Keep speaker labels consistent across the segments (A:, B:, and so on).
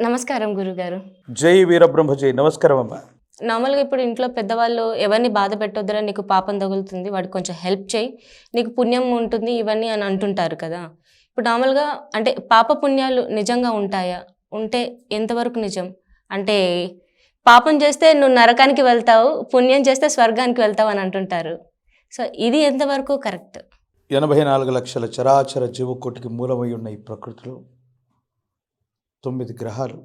A: నమస్కారం గురుగారు.
B: జై వీరబ్రహ్మ జై నమస్కారం అమ్మా.
A: నార్మల్గా ఇప్పుడు ఇంట్లో పెద్దవాళ్ళు ఎవరిని బాధ పెట్టొద్దురా నీకు పాపం తగులుతుంది వాడికి కొంచెం హెల్ప్ చేయి. నీకు పుణ్యం ఉంటుంది ఇవన్నీ అని అంటుంటారు కదా. ఇప్పుడు నార్మల్గా అంటే పాప పుణ్యాలు నిజంగా ఉంటాయా? ఉంటే ఎంతవరకు నిజం? అంటే పాపం చేస్తే నువ్వు నరకానికి వెళ్తావు పుణ్యం చేస్తే స్వర్గానికి వెళ్తావు అని అంటుంటారు. సో ఇది ఎంతవరకు కరెక్ట్?
B: ఎనభై నాలుగు లక్షల చరాచర జీవకోటికి మూలమై ఉన్న ఈ ప్రకృతిలో తొమ్మిది గ్రహాలు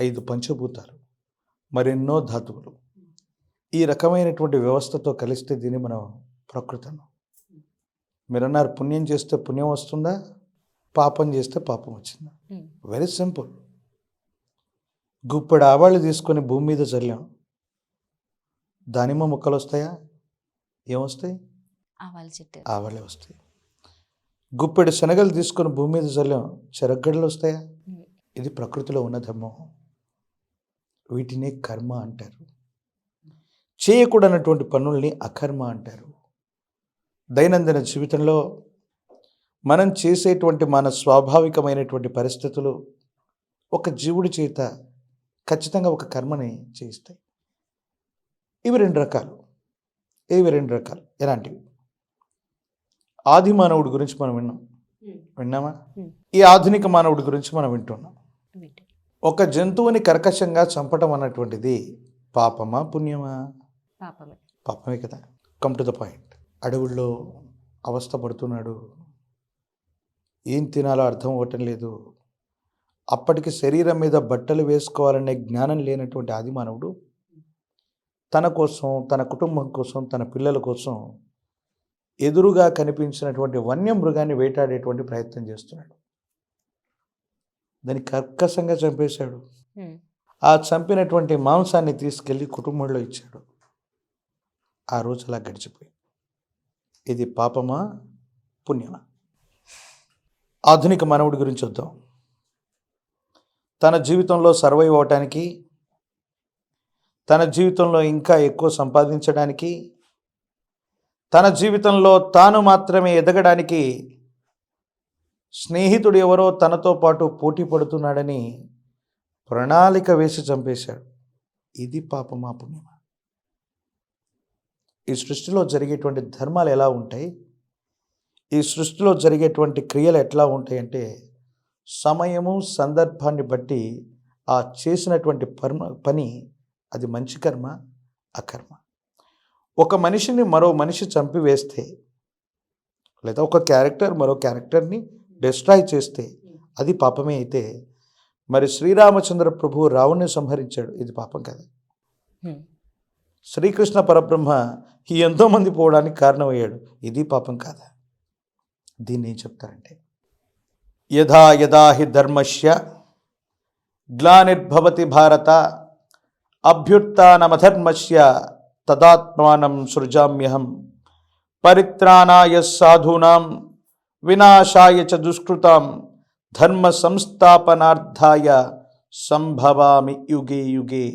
B: ఐదు పంచభూతాలు మరెన్నో ధాతువులు. ఈ రకమైనటువంటి వ్యవస్థతో కలిస్తే దీన్ని మనం ప్రకృతి. అన్నాం మీరు అన్నారు పుణ్యం చేస్తే పుణ్యం వస్తుందా? పాపం చేస్తే పాపం వచ్చిందా? వెరీ సింపుల్ గుప్పెడు ఆవాళ్ళు తీసుకొని భూమి మీద చల్లాం. దానిమ్మ ముక్కలు వస్తాయా? ఏమొస్తాయి?
A: చెట్టు.
B: ఆవాళ్ళే వస్తాయి. గుప్పెడు శనగలు తీసుకొని భూమి మీద చల్లాం. చెరగడ్డలు వస్తాయా. ఇది ప్రకృతిలో ఉన్న ధర్మం. వీటినే కర్మ అంటారు. చేయకూడనటువంటి పనుల్ని అకర్మ అంటారు. దైనందిన జీవితంలో మనం చేసేటువంటి మన స్వాభావికమైనటువంటి పరిస్థితులు ఒక జీవుడి చేత ఖచ్చితంగా ఒక కర్మని చేయిస్తాయి. ఇవి రెండు రకాలు. ఇవి రెండు రకాలు. ఎలాంటివి? ఆది మానవుడి గురించి మనం విన్నాం. విన్నామా?
A: Hmm.
B: ఈ ఆధునిక మానవుడి గురించి మనం వింటున్నాం. ఒక జంతువుని కర్కశంగా చంపటం అన్నటువంటిది పాపమా పుణ్యమా?
A: పాపమే.
B: పాపమే కదా. కమ్ టు ద పాయింట్ అడవుల్లో అవస్థ పడుతున్నాడు. ఏం తినాలో అర్థం అవ్వటం లేదు. అప్పటికి శరీరం మీద బట్టలు వేసుకోవాలనే జ్ఞానం లేనటువంటి ఆది మానవుడు తన కోసం తన కుటుంబం కోసం తన పిల్లల కోసం ఎదురుగా కనిపించినటువంటి వన్యమృగాన్ని వేటాడేటువంటి ప్రయత్నం చేస్తున్నాడు. దాన్ని కర్కశంగా చంపేశాడు. ఆ చంపినటువంటి మాంసాన్ని తీసుకెళ్ళి కుటుంబంలో ఇచ్చాడు. ఆ రోజు అలా గడిచిపోయి ఇది పాపమా? పుణ్యమా? ఆధునిక మానవుడి గురించి వద్దాం తన జీవితంలో సర్వైవ్ అవటానికి తన జీవితంలో ఇంకా ఎక్కువ సంపాదించడానికి తన జీవితంలో తాను మాత్రమే ఎదగడానికి స్నేహితుడు ఎవరో తనతో పాటు పోటీ పడుతున్నాడని ప్రణాళిక వేసి చంపేశాడు. ఇది పాపమా పుణ్యమ? ఈ సృష్టిలో జరిగేటువంటి ధర్మాలు ఎలా ఉంటాయి? ఈ సృష్టిలో జరిగేటువంటి క్రియలు ఎట్లా ఉంటాయి అంటే సమయము సందర్భాన్ని బట్టి ఆ చేసినటువంటి పర్మ పని అది మంచి కర్మ అకర్మ. ఒక మనిషిని మరో మనిషి చంపివేస్తే లేదా ఒక క్యారెక్టర్ మరో క్యారెక్టర్ని డిస్ట్రాయ్ చేస్తే అది పాపమే అయితే మరి శ్రీరామచంద్ర ప్రభు రావుణ్ణి సంహరించాడు. ఇది పాపం కదా.
A: ఉమ్.
B: శ్రీకృష్ణ పరబ్రహ్మ ఈ ఎంతోమంది పోవడానికి కారణమయ్యాడు. ఇది పాపం కాదా? దీన్ని ఏం చెప్తారంటే యథా యథా హి ధర్మస్య గ్లానిర్భవతి భారత అభ్యుత్నమధర్మస్య తదాత్మానం సృజామ్యహం. పరిత్రాణాయ సాధూనాం వినాశాయ చ దుష్కృతాం ధర్మ సంస్థాపనార్థాయ సంభవామి యుగే యుగే.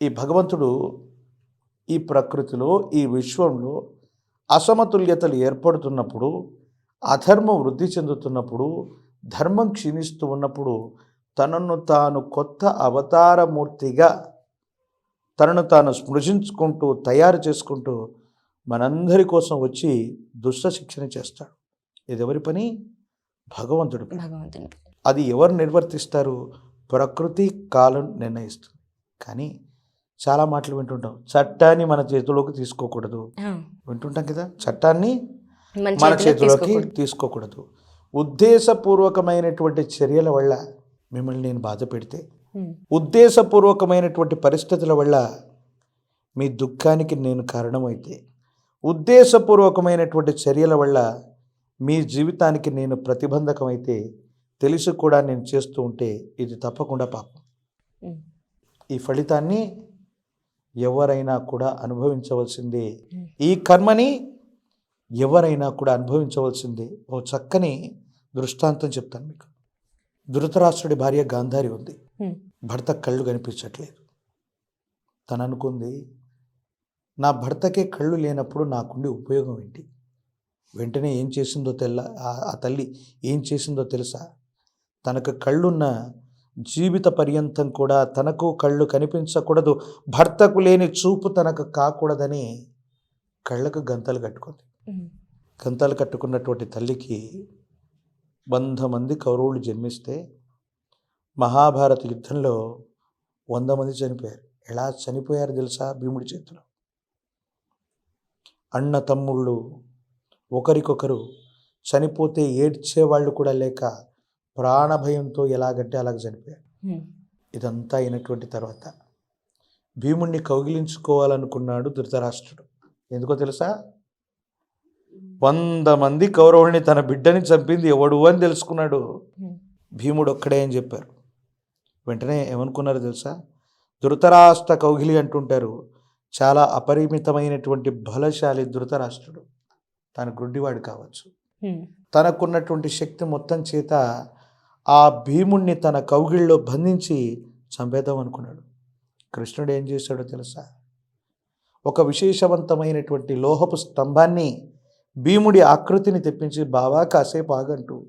B: ఈ భగవంతుడు ఈ ప్రకృతిలో ఈ విశ్వంలో అసమతుల్యతలు ఏర్పడుతున్నప్పుడు అధర్మం వృద్ధి చెందుతున్నప్పుడు ధర్మం క్షీణిస్తూ ఉన్నప్పుడు తనను తాను కొత్త అవతారమూర్తిగా తనను తాను స్పృశించుకుంటూ తయారు చేసుకుంటూ మనందరి కోసం వచ్చి దుష్ట శిక్షణ చేస్తాడు. ఇది ఎవరి పని? భగవంతుడి పని.
A: భగవంతునికి
B: అది ఎవరు నిర్వర్తిస్తారు? ప్రకృతి కాలం నిర్ణయిస్తుంది. కానీ చాలా మాటలు వింటుంటాం. చట్టాన్ని మన చేతిలోకి తీసుకోకూడదు. వింటుంటాం కదా? చట్టాన్ని
A: మన
B: మన
A: చేతిలో
B: చేతిలోకి
A: తీసుకోకూడదు.
B: ఉద్దేశపూర్వకమైనటువంటి చర్యల వల్ల మిమ్మల్ని నేను బాధ పెడితే. ఉద్దేశపూర్వకమైనటువంటి పరిస్థితుల వల్ల మీ దుఃఖానికి నేను కారణమైతే ఉద్దేశపూర్వకమైనటువంటి చర్యల వల్ల మీ జీవితానికి నేను ప్రతిబంధకమైతే తెలిసి కూడా నేను చేస్తూ ఉంటే ఇది తప్పకుండా పాపం. ఈ ఫలితాన్ని ఎవరైనా కూడా అనుభవించవలసిందే. ఈ కర్మని ఎవరైనా కూడా అనుభవించవలసిందే ఓ చక్కని దృష్టాంతం చెప్తాను మీకు ధృతరాష్ట్రుడి భార్య గాంధారి ఉంది. భర్త కళ్ళు కనిపించట్లేదు. తను అనుకుంది నా భర్తకే కళ్ళు లేనప్పుడు నాకుండి ఉపయోగం ఏంటి? వెంటనే ఏం చేసిందో తెల్ల ఆ- తల్లి ఏం చేసిందో తెలుసా? తనకు కళ్ళున్న జీవిత పర్యంతం కూడా తనకు కళ్ళు కనిపించకూడదు భర్తకు లేని చూపు తనకు కాకూడదని కళ్ళకు గంతలు కట్టుకుంది. గంతలు కట్టుకున్నటువంటి తల్లికి వంద మంది కౌరవులు జన్మిస్తే మహాభారత యుద్ధంలో వంద మంది చనిపోయారు. ఎలా చనిపోయారు తెలుసా? భీముడి చేతిలో. అన్న తమ్ముళ్ళు ఒకరికొకరు చనిపోతే ఏడ్చేవాళ్ళు కూడా లేక ప్రాణభయంతో ఎలాగంటే అలాగ చనిపోయారు. ఇదంతా అయినటువంటి తర్వాత భీముణ్ణి కౌగిలించుకోవాలనుకున్నాడు ధృతరాష్ట్రుడు. ఎందుకో తెలుసా? వంద మంది కౌరవుల్ని తన బిడ్డని చంపింది ఎవడు అని తెలుసుకున్నాడు. భీముడు ఒక్కడే అని చెప్పారు. వెంటనే ఏమనుకున్నారు తెలుసా? ధృతరాష్ట్ర కౌగిలి అంటుంటారు చాలా అపరిమితమైనటువంటి బలశాలి ధృతరాష్ట్రుడు. తన గుడ్డివాడు కావచ్చు. తనకున్నటువంటి శక్తి మొత్తం చేత ఆ భీముణ్ణి తన కౌగిళ్ళలో బంధించి చంపేద్దాం అనుకున్నాడు. కృష్ణుడు ఏం చేశాడో తెలుసా? ఒక విశేషవంతమైనటువంటి లోహపు స్తంభాన్ని భీముడి ఆకృతిని తెప్పించి బావా కాసేపు ఆగంటూ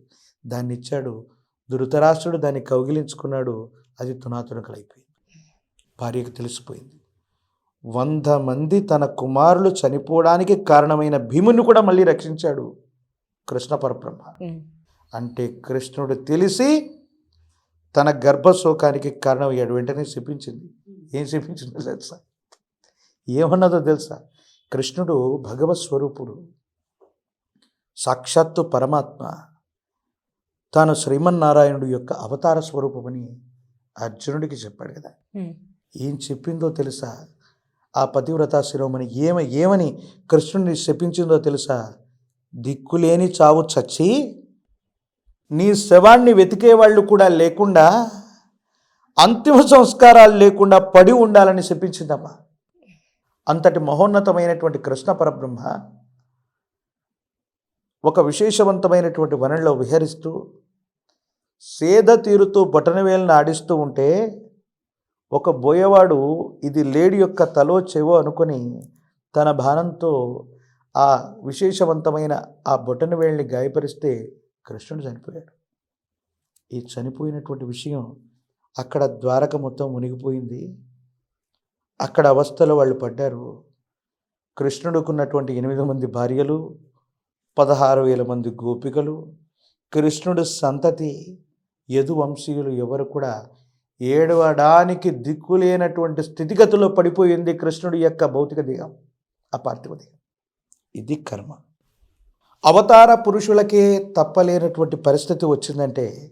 B: దాన్ని ఇచ్చాడు ధృతరాష్ట్రుడు దాన్ని కౌగిలించుకున్నాడు అది తునాతునకలైపోయింది. భార్యకు తెలిసిపోయింది. వంద మంది తన కుమారులు చనిపోవడానికి కారణమైన భీముని కూడా మళ్ళీ రక్షించాడు కృష్ణ పరబ్రహ్మ. అంటే కృష్ణుడు తెలిసి తన గర్భశోకానికి కారణమయ్యాడు వెంటనే శపించింది. ఏం శపించిందో తెలుసా? ఏమన్నదో తెలుసా? కృష్ణుడు భగవత్ స్వరూపుడు సాక్షాత్తు పరమాత్మ. తాను శ్రీమన్నారాయణుడు యొక్క అవతార స్వరూపమని అర్జునుడికి చెప్పాడు కదా. ఏం చెప్పిందో తెలుసా? ఆ పతివ్రత శిరోమణి ఏమ ఏమని కృష్ణుడిని శపించిందో తెలుసా? దిక్కులేని చావు చచ్చి నీ శవాన్ని వెతికే వాళ్ళు కూడా లేకుండా అంతిమ సంస్కారాలు లేకుండా పడి ఉండాలని శపించిందమ్మా. అంతటి మహోన్నతమైనటువంటి కృష్ణ పరబ్రహ్మ ఒక విశేషవంతమైనటువంటి వనంలో విహరిస్తూ సేద తీరుతూ బొటనవేలను ఆడిస్తూ ఉంటే ఒక బోయవాడు ఇది లేడి యొక్క తలో చెవో అనుకొని తన బాణంతో ఆ విశేషవంతమైన ఆ బొటనవేల్ని గాయపరిస్తే కృష్ణుడు చనిపోయాడు. ఈ చనిపోయినటువంటి విషయం అక్కడ ద్వారక మొత్తం మునిగిపోయింది. అక్కడ అవస్థలో వాళ్ళు పడ్డారు. కృష్ణుడుకున్నటువంటి ఎనిమిది మంది భార్యలు పదహారు వేల మంది గోపికలు కృష్ణుడు సంతతి యదువంశీయులు ఎవరు కూడా ఏడవడానికి దిక్కులేనటువంటి స్థితిగతిలో పడిపోయింది కృష్ణుడి యొక్క భౌతిక దేహం ఆ పార్థివ దేహం. ఇది కర్మ. అవతార పురుషులకే తప్పలేనటువంటి పరిస్థితి వచ్చిందంటే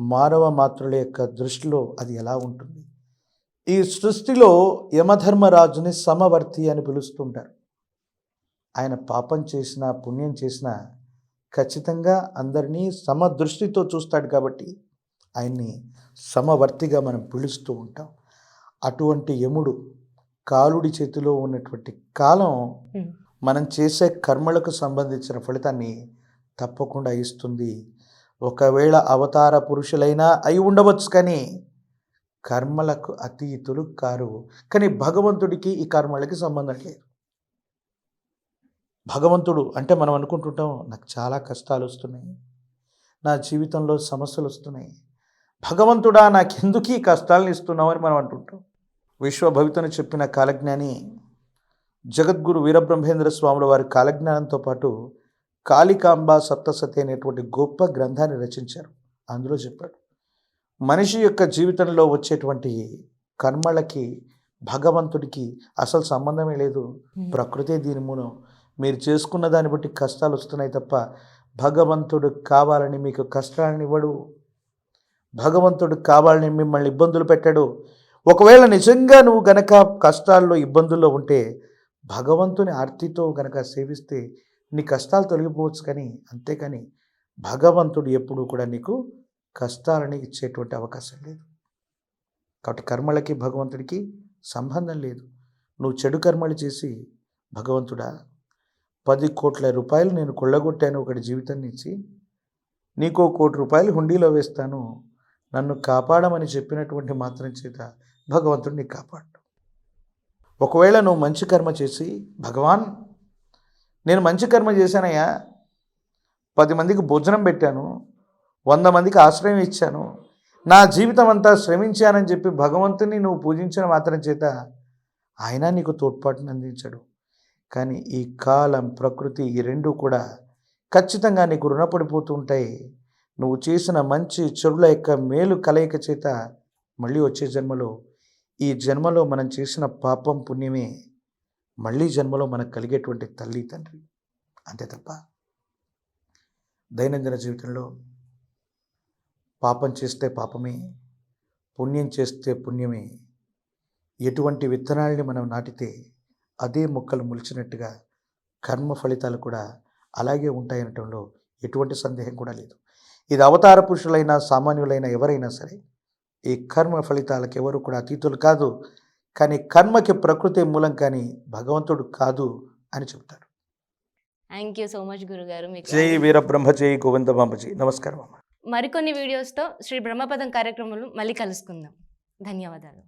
B: మానవ మాతృల యొక్క దృష్టిలో అది ఎలా ఉంటుంది? ఈ సృష్టిలో యమధర్మరాజుని సమవర్తి అని పిలుస్తుంటారు. ఆయన పాపం చేసినా పుణ్యం చేసినా ఖచ్చితంగా అందరినీ సమదృష్టితో చూస్తాడు కాబట్టి ఆయన్ని సమవర్తిగా మనం పిలుస్తూ ఉంటాం. అటువంటి యముడు కాలుడి చేతిలో ఉన్నటువంటి కాలం మనం చేసే కర్మలకు సంబంధించిన ఫలితాన్ని తప్పకుండా ఇస్తుంది. ఒకవేళ అవతార పురుషులైనా అయి ఉండవచ్చు కానీ కర్మలకు అతీతులు కారు. కానీ భగవంతుడికి ఈ కర్మలకి సంబంధం లేదు. భగవంతుడు అంటే మనం అనుకుంటుంటాం నాకు చాలా కష్టాలు వస్తున్నాయి నా జీవితంలో సమస్యలు వస్తున్నాయి భగవంతుడా నాకెందుకు ఈ కష్టాలను ఇస్తున్నావు అని మనం అంటుంటాం. విశ్వభవితను చెప్పిన కాలజ్ఞాని జగద్గురు వీరబ్రహ్మేంద్ర స్వాముల వారి కాలజ్ఞానంతో పాటు కాళికాంబ సప్తసతి అనేటువంటి గొప్ప గ్రంథాన్ని రచించారు. అందులో చెప్పాడు మనిషి యొక్క జీవితంలో వచ్చేటువంటి కర్మలకి భగవంతుడికి అసలు సంబంధమే లేదు. ప్రకృతే దీని మూలం. మీరు చేసుకున్న దాన్ని బట్టి కష్టాలు వస్తున్నాయి తప్ప భగవంతుడు కావాలని మీకు కష్టాలను ఇవ్వడు. భగవంతుడు కావాలని మిమ్మల్ని ఇబ్బందులు పెట్టాడు. ఒకవేళ నిజంగా నువ్వు గనక కష్టాల్లో ఇబ్బందుల్లో ఉంటే భగవంతుని ఆర్తితో గనక సేవిస్తే నీ కష్టాలు తొలగిపోవచ్చు కానీ అంతేకాని భగవంతుడు ఎప్పుడూ కూడా నీకు కష్టాలని ఇచ్చేటువంటి అవకాశం లేదు. కాబట్టి కర్మలకి భగవంతుడికి సంబంధం లేదు. నువ్వు చెడు కర్మలు చేసి భగవంతుడా పది కోట్ల రూపాయలు నేను కొల్లగొట్టాను ఒకటి జీవితాన్ని ఇచ్చి నీకో కోటి రూపాయలు హుండీలో వేస్తాను నన్ను కాపాడమని చెప్పినటువంటి మాత్రం చేత భగవంతుడు నీకు కాపాడు. ఒకవేళ నువ్వు మంచి కర్మ చేసి భగవాన్ నేను మంచి కర్మ చేశానయ్యా పది మందికి భోజనం పెట్టాను వంద మందికి ఆశ్రయం ఇచ్చాను నా జీవితం అంతా శ్రమించానని చెప్పి భగవంతుని నువ్వు పూజించిన మాత్రం చేత ఆయన నీకు తోడ్పాటును అందించాడు. కానీ ఈ కాలం ప్రకృతి ఈ రెండు కూడా ఖచ్చితంగా నీకు రుణపడిపోతూ ఉంటాయి నువ్వు చేసిన మంచి చెడుల యొక్క మేలు కలయిక చేత మళ్ళీ వచ్చే జన్మలో ఈ జన్మలో మనం చేసిన పాపం పుణ్యమే మళ్ళీ జన్మలో మనకు కలిగేటువంటి తల్లి తండ్రి. అంతే తప్ప దైనందిన జీవితంలో పాపం చేస్తే పాపమే పుణ్యం చేస్తే పుణ్యమే. ఎటువంటి విత్తనాల్ని మనం నాటితే అదే మొక్కలు మొలిచినట్టుగా కర్మ ఫలితాలు కూడా అలాగే ఉంటాయనటంలో ఎటువంటి సందేహం కూడా లేదు. ఇది అవతార పురుషులైన సామాన్యులైన ఎవరైనా సరే ఈ కర్మ ఫలితాలకు ఎవరు కూడా అతీతులు కాదు. కానీ కర్మకి ప్రకృతి మూలం కానీ భగవంతుడు కాదు అని చెప్తారు
A: థ్యాంక్ యూ సో మచ్ గురుగారు మీకు.
B: జై వీరబ్రహ్మ జై గోవిందమాంబజీ నమస్కారం అమ్మ.
A: మరికొన్ని వీడియోస్తో శ్రీ బ్రహ్మపదం కార్యక్రమంలో మళ్ళీ కలుసుకుందాం. ధన్యవాదాలు.